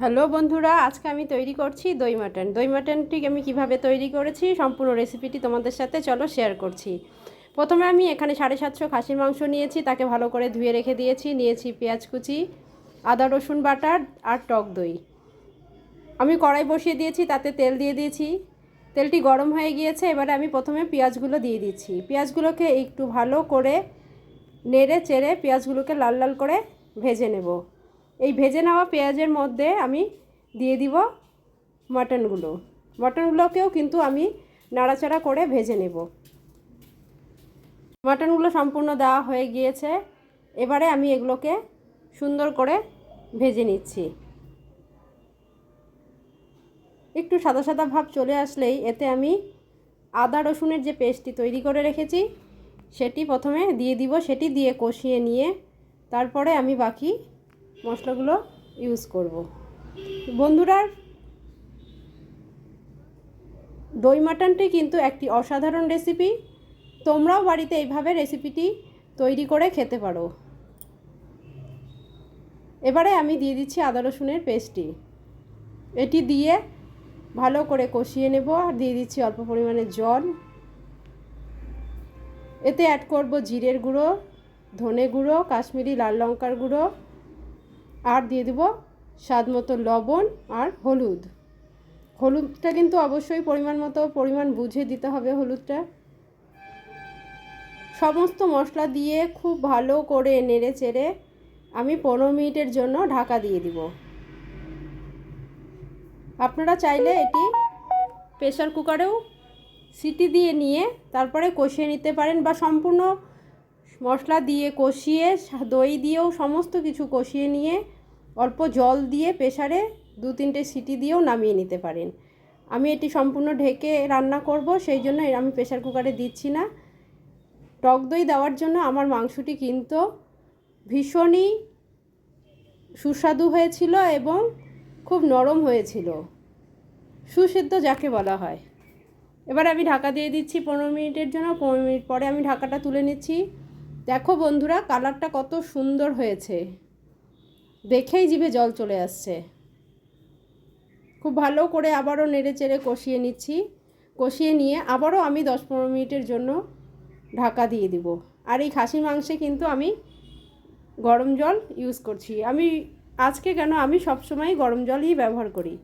Hello বন্ধুরা, আজকে আমি তৈরি করছি দই মাটন। দই মাটনটি আমি কীভাবে তৈরি করেছি সম্পূর্ণ রেসিপিটি তোমাদের সাথে চলো শেয়ার করছি। প্রথমে আমি এখানে সাড়ে সাতশো খাসির মাংস নিয়েছি, তাকে ভালো করে ধুয়ে রেখে দিয়েছি। নিয়েছি পেঁয়াজ কুচি, আদা রসুন বাটার আর টক দই। আমি কড়াই বসিয়ে দিয়েছি, তাতে তেল দিয়ে দিয়েছি। তেলটি গরম হয়ে গিয়েছে, এবারে আমি প্রথমে পেঁয়াজগুলো দিয়ে দিচ্ছি। পেঁয়াজগুলোকে একটু ভালো করে নেড়ে চেড়ে পেঁয়াজগুলোকে লাল লাল করে ভেজে নেব। এই ভেজে নেওয়া পেঁয়াজের মধ্যে আমি দিয়ে দিব মাটনগুলো। মাটনগুলোকেও কিন্তু আমি নাড়াচাড়া করে ভেজে নেব। মাটনগুলো সম্পূর্ণ দেওয়া হয়ে গিয়েছে। এবারে আমি এগুলোকে সুন্দর করে ভেজে নিচ্ছি। একটু সাদা সাদা ভাব চলে আসলেই এতে আমি আদা রসুনের যে পেস্টটি তৈরি করে রেখেছি, সেটি প্রথমে দিয়ে দিব। সেটি দিয়ে কষিয়ে নিয়ে তারপরে আমি বাকি মশলাগুলো ইউজ করব। বন্ধুরা, দই মাটনটি কিন্তু একটি অসাধারণ রেসিপি তোমরাও বাড়িতে এইভাবে রেসিপিটি তৈরি করে খেতে পারো। এবারে আমি দিয়ে দিচ্ছি আদা রসুনের পেস্টটি। এটি দিয়ে ভালো করে কষিয়ে নেব আর দিয়ে দিচ্ছি অল্প পরিমাণে জল। এতে অ্যাড করব জিরের গুঁড়ো, ধনে গুঁড়ো, কাশ্মীরি লাল লঙ্কার গুঁড়ো আর দিয়ে দেব স্বাদ মতো লবণ আর হলুদ। হলুদটা কিন্তু অবশ্যই পরিমাণ মতো পরিমাণ বুঝে দিতে হবে হলুদটা। সমস্ত মশলা দিয়ে খুব ভালো করে নেড়ে চেড়ে আমি পনেরো মিনিটের জন্য ঢাকা দিয়ে দিব। আপনারা চাইলে এটি প্রেশার কুকারেও সিটি দিয়ে নিয়ে তারপরে কষিয়ে নিতে পারেন বা সম্পূর্ণ মশলা দিয়ে কষিয়ে দই দিয়েও সমস্ত কিছু কষিয়ে নিয়ে অল্প জল দিয়ে প্রেশারে দু তিনটে সিটি দিয়েও নামিয়ে নিতে পারেন। আমি এটি সম্পূর্ণ ঢেকে রান্না করব, সেই জন্য আমি প্রেশার কুকারে দিচ্ছি না। টক দই দেওয়ার জন্য আমার মাংসটি কিন্তু ভীষণই সুস্বাদু হয়েছিল এবং খুব নরম হয়েছিল। সুসিদ্ধ যাকে বলা হয়। এবার আমি ঢাকা দিয়ে দিচ্ছি পনেরো মিনিটের জন্য। পনেরো মিনিট পরে আমি ঢাকাটা তুলে নিচ্ছি। দেখো বন্ধুরা, কালারটা কত সুন্দর হয়েছে। দেখেই জিভে জল চলে আসছে। খুব ভালো করে আবারও নেড়ে চেড়ে কষিয়ে নিচ্ছি। কষিয়ে নিয়ে আবারও আমি দশ পনেরো মিনিটের জন্য ঢাকা দিয়ে দিব। আর এই খাসির মাংসে কিন্তু আমি গরম জল ইউজ করছি। আমি আজকে কেন আমি সবসময় গরম জলই ব্যবহার করি।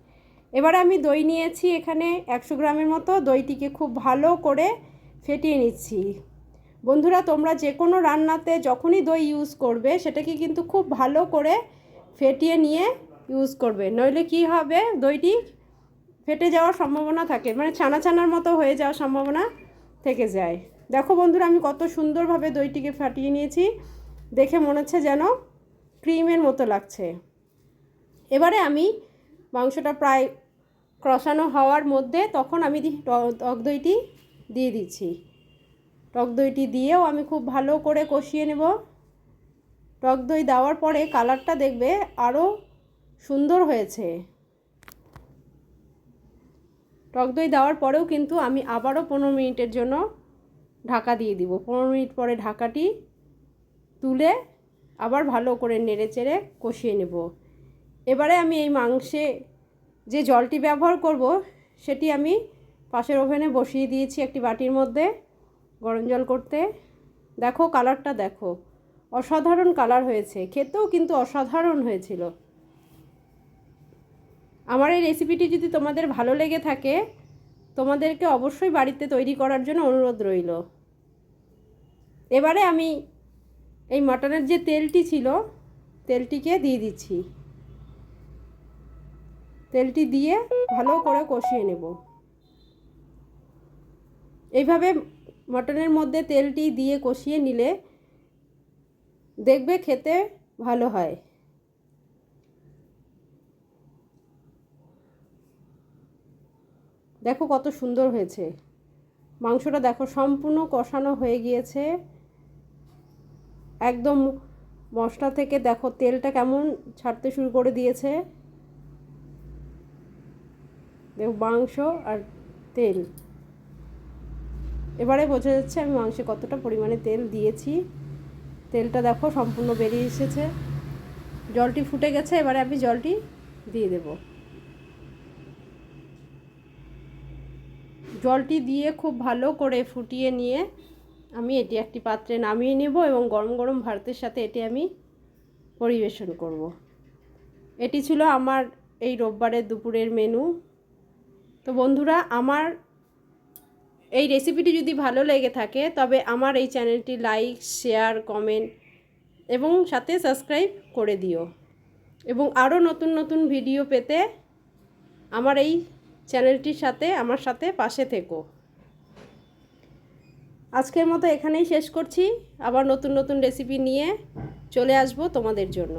এবারে আমি দই নিয়েছি এখানে একশো গ্রামের মতো। দইটিকে খুব ভালো করে ফেটিয়ে নিচ্ছি। বন্ধুরা, তোমরা যে কোনো রান্নাতে যখনই দই ইউজ করবে, সেটাকে কিন্তু খুব ভালো করে ফেটিয়ে নিয়ে ইউজ করবে। নইলে কি হবে, দইটি ফেটে যাওয়ার সম্ভাবনা থাকে মানে ছানা ছানার মতো হয়ে যাওয়ার সম্ভাবনা থেকে যায়। দেখো বন্ধুরা, আমি কত সুন্দরভাবে দইটিকে ফাটিয়ে নিয়েছি। দেখে মনে হচ্ছে যেন ক্রিমের মতো লাগছে। এবারে আমি মাংসটা প্রায় কষানো হওয়ার মধ্যে তখন আমি টক দইটি দিয়ে দিচ্ছি। টক দইটি দিয়েও আমি খুব ভালো করে কষিয়ে নেব। টক দই দেওয়ার পরে কালারটা দেখবে আরও সুন্দর হয়েছে। টক দই দেওয়ার পরেও কিন্তু আমি আবারও পনেরো মিনিটের জন্য ঢাকা দিয়ে দিব। পনেরো মিনিট পরে ঢাকাটি তুলে আবার ভালো করে নেড়ে চেড়ে কষিয়ে নেব। এবারে আমি এই মাংসে যে জলটি ব্যবহার করব, সেটি আমি পাশের ওভেনে বসিয়ে দিয়েছি একটি বাটির মধ্যে। গরম জল করতে। দেখো কালারটা দেখো। অসাধারণ কালার হয়েছে। খেতেও কিন্তু অসাধারণ হয়েছিল। আমার এই রেসিপিটি যদি তোমাদের ভালো লেগে থাকে, তোমাদেরকে অবশ্যই বাড়িতে তৈরি করার জন্য অনুরোধ রইল। এবারে আমি এই মাটনের যে তেলটি ছিল, তেলটিকে দিয়ে দিচ্ছি। তেলটি দিয়ে ভালো করে কষিয়ে নেব। এইভাবে মটনের মধ্যে তেলটি দিয়ে কষিয়ে নিলে দেখবে খেতে ভালো হয়। দেখো কত সুন্দর হয়েছে। মাংসটা দেখো সম্পূর্ণ কষানো হয়ে গিয়েছে। একদম মশলা থেকে দেখো তেলটা কেমন ছাড়তে শুরু করে দিয়েছে। দেখো মাংস আর তেল। এবারে বোঝা যাচ্ছে আমি মাংসে কতটা পরিমাণে তেল দিয়েছি। তেলটা দেখো সম্পূর্ণ বেরিয়ে এসেছে। জলটি ফুটে গেছে, এবারে আমি জলটি দিয়ে দেব। জলটি দিয়ে খুব ভালো করে ফুটিয়ে নিয়ে আমি এটি একটি পাত্রে নামিয়ে নেব এবং গরম গরম ভাতের সাথে এটি আমি পরিবেশন করব। এটি ছিল আমার এই রোববারের দুপুরের মেনু তো বন্ধুরা, আমার এই রেসিপিটি যদি ভালো লেগে থাকে, তবে আমার এই চ্যানেলটি লাইক শেয়ার কমেন্ট এবং সাথে সাবস্ক্রাইব করে দিও। এবং আরও নতুন নতুন ভিডিও পেতে আমার এই চ্যানেলটির সাথে, আমার সাথে পাশে থেকো। আজকের মতো এখানেই শেষ করছি। আবার নতুন নতুন রেসিপি নিয়ে চলে আসব তোমাদের জন্য।